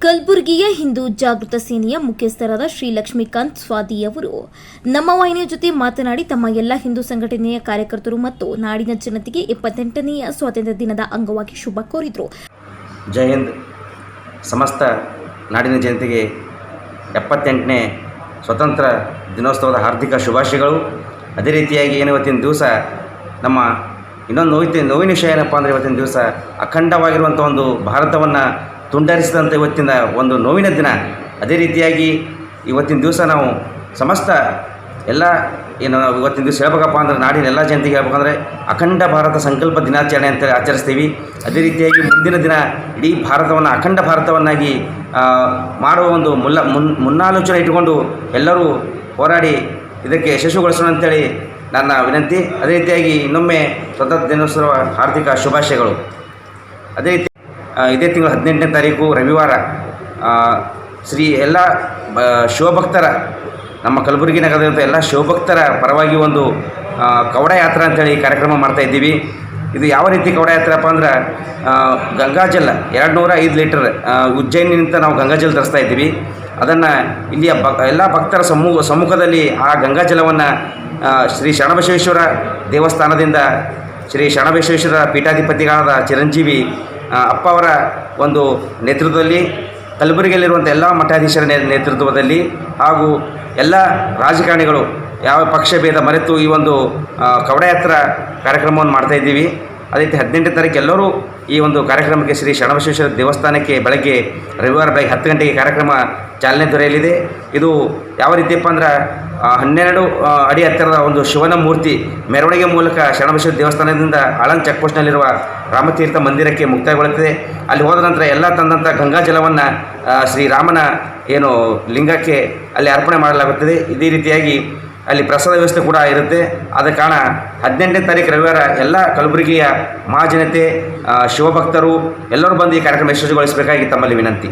ಕಲಬುರಗಿಯ ಹಿಂದೂ ಜಾಗೃತ ಸೇನೆಯ ಮುಖ್ಯಸ್ಥರಾದ ಶ್ರೀ ಲಕ್ಷ್ಮೀಕಾಂತ್ ಸ್ವಾದಿಯವರು ನಮ್ಮ ವಾಹಿನಿಯ ಜೊತೆ ಮಾತನಾಡಿ ತಮ್ಮ ಎಲ್ಲ ಹಿಂದೂ ಸಂಘಟನೆಯ ಕಾರ್ಯಕರ್ತರು ಮತ್ತು ನಾಡಿನ ಜನತೆಗೆ ಇಪ್ಪತ್ತೆಂಟನೆಯ ಸ್ವಾತಂತ್ರ್ಯ ದಿನದ ಅಂಗವಾಗಿ ಶುಭ ಕೋರಿದರು. ಜೈ ಹಿಂದ್. ಸಮಸ್ತ ನಾಡಿನ ಜನತೆಗೆ ಎಪ್ಪತ್ತೆಂಟನೇ ಸ್ವತಂತ್ರ ದಿನೋತ್ಸವದ ಹಾರ್ದಿಕ ಶುಭಾಶಯಗಳು. ಅದೇ ರೀತಿಯಾಗಿ ಏನು ಇವತ್ತಿನ ದಿವಸ ನಮ್ಮ ಇನ್ನೊಂದು ನೋವಿನ ನೋವಿನ ವಿಷಯ ಏನಪ್ಪ ಅಂದರೆ ಇವತ್ತಿನ ದಿವಸ ಅಖಂಡವಾಗಿರುವಂಥ ಒಂದು ಭಾರತವನ್ನು ತುಂಡರಿಸಿದಂಥ ಇವತ್ತಿನ ಒಂದು ನೋವಿನ ದಿನ. ಅದೇ ರೀತಿಯಾಗಿ ಇವತ್ತಿನ ದಿವಸ ನಾವು ಸಮಸ್ತ ಎಲ್ಲ ಏನು ನಾವು ಇವತ್ತಿನ ದಿವಸ ಹೇಳ್ಬೇಕಪ್ಪ ಅಂದ್ರೆ ನಾಡಿನ ಎಲ್ಲ ಜನತೆಗೆ ಹೇಳ್ಬೇಕಂದ್ರೆ ಅಖಂಡ ಭಾರತ ಸಂಕಲ್ಪ ದಿನಾಚರಣೆ ಅಂತ ಆಚರಿಸ್ತೀವಿ. ಅದೇ ರೀತಿಯಾಗಿ ಮುಂದಿನ ದಿನ ಇಡೀ ಭಾರತವನ್ನು ಅಖಂಡ ಭಾರತವನ್ನಾಗಿ ಮಾಡುವ ಒಂದು ಮುಲ್ಲ, ಮುನ್, ಮುನ್ನಾಲೋಚನೆ ಇಟ್ಟುಕೊಂಡು ಎಲ್ಲರೂ ಹೋರಾಡಿ ಇದಕ್ಕೆ ಯಶಸ್ವಿಗೊಳಿಸೋಣ ಅಂತೇಳಿ ನನ್ನ ವಿನಂತಿ. ಅದೇ ರೀತಿಯಾಗಿ ಇನ್ನೊಮ್ಮೆ ಸ್ವತಂತ್ರ ದಿನೋತ್ಸವ ಹಾರ್ದಿಕ ಶುಭಾಶಯಗಳು. ಅದೇ ರೀತಿ ಇದೇ ತಿಂಗಳು ಹದಿನೆಂಟನೇ ತಾರೀಕು ರವಿವಾರ ಶ್ರೀ ಎಲ್ಲ ಶಿವಭಕ್ತರ, ನಮ್ಮ ಕಲಬುರಗಿ ನಗರದಂಥ ಎಲ್ಲ ಶಿವಭಕ್ತರ ಪರವಾಗಿ ಒಂದು ಕವಡ ಯಾತ್ರಾ ಅಂತೇಳಿ ಕಾರ್ಯಕ್ರಮ ಮಾಡ್ತಾ ಇದ್ದೀವಿ. ಇದು ಯಾವ ರೀತಿ ಕವಡ ಯಾತ್ರೆಪ್ಪ ಅಂದ್ರೆ ಗಂಗಾಜಲ ಎರಡು ನೂರ ಐದು ಲೀಟರ್ ಉಜ್ಜಯಿನಿಂದ ನಾವು ಗಂಗಾಜಲ ತರಿಸ್ತಾ ಇದ್ದೀವಿ. ಅದನ್ನು ಇಲ್ಲಿಯ ಬ ಎಲ್ಲ ಭಕ್ತರ ಸಮ್ಮು ಸಮ್ಮುಖದಲ್ಲಿ ಆ ಗಂಗಾಜಲವನ್ನು ಶ್ರೀ ಶರಣಬಸವೇಶ್ವರ ದೇವಸ್ಥಾನದಿಂದ ಶ್ರೀ ಶರಣಬಸವೇಶ್ವರ ಪೀಠಾಧಿಪತಿಗಳಾದ ಚಿರಂಜೀವಿ ಅಪ್ಪ ಅವರ ಒಂದು ನೇತೃತ್ವದಲ್ಲಿ ಕಲಬುರಗಿಯಲ್ಲಿರುವಂಥ ಎಲ್ಲ ಮಠಾಧೀಶರ ನೇತೃತ್ವದಲ್ಲಿ ಹಾಗೂ ಎಲ್ಲ ರಾಜಕಾರಣಿಗಳು ಯಾವ ಪಕ್ಷ ಭೇದ ಮರೆತು ಈ ಒಂದು ಕವಡಯಾತ್ರ ಕಾರ್ಯಕ್ರಮವನ್ನು ಮಾಡ್ತಾ ಇದ್ದೀವಿ. ಅದೇ ರೀತಿ ಹದಿನೆಂಟನೇ ತಾರೀಕು ಎಲ್ಲರೂ ಈ ಒಂದು ಕಾರ್ಯಕ್ರಮಕ್ಕೆ ಶ್ರೀ ಶರಣಬಸವೇಶ್ವರ ದೇವಸ್ಥಾನಕ್ಕೆ ಬೆಳಗ್ಗೆ ರವಿವಾರ ಬೆಳಗ್ಗೆ ಹತ್ತು ಗಂಟೆಗೆ ಕಾರ್ಯಕ್ರಮ ಚಾಲನೆ ದೊರೆಯಲಿದೆ. ಇದು ಯಾವ ರೀತಿಯಪ್ಪ ಅಂದ್ರೆ ಹನ್ನೆರಡು ಅಡಿ ಹತ್ತಿರದ ಒಂದು ಶಿವನ ಮೂರ್ತಿ ಮೆರವಣಿಗೆ ಮೂಲಕ ಶರಣಬಸವ ದೇವಸ್ಥಾನದಿಂದ ಆಳಂದ್ ಚೆಕ್ಪೋಸ್ಟ್ನಲ್ಲಿರುವ ರಾಮತೀರ್ಥ ಮಂದಿರಕ್ಕೆ ಮುಕ್ತಾಯಗೊಳ್ಳುತ್ತದೆ. ಅಲ್ಲಿ ಹೋದ ನಂತರ ಎಲ್ಲ ತಂದಂಥ ಗಂಗಾ ಜಲವನ್ನು ಶ್ರೀರಾಮನ ಏನು ಲಿಂಗಕ್ಕೆ ಅಲ್ಲಿ ಅರ್ಪಣೆ ಮಾಡಲಾಗುತ್ತದೆ. ಇದೇ ರೀತಿಯಾಗಿ ಅಲ್ಲಿ ಪ್ರಸಾದ ವ್ಯವಸ್ಥೆ ಕೂಡ ಇರುತ್ತೆ. ಆದ ಕಾರಣ ಹದಿನೆಂಟನೇ ತಾರೀಕು ರವಿವಾರ ಎಲ್ಲ ಕಲಬುರಗಿಯ ಮಹಾಜನತೆ ಶಿವಭಕ್ತರು ಎಲ್ಲರೂ ಬಂದು ಈ ಕಾರ್ಯಕ್ರಮ ಯಶಸ್ವಿಗೊಳಿಸಬೇಕಾಗಿ ತಮ್ಮಲ್ಲಿ ವಿನಂತಿ.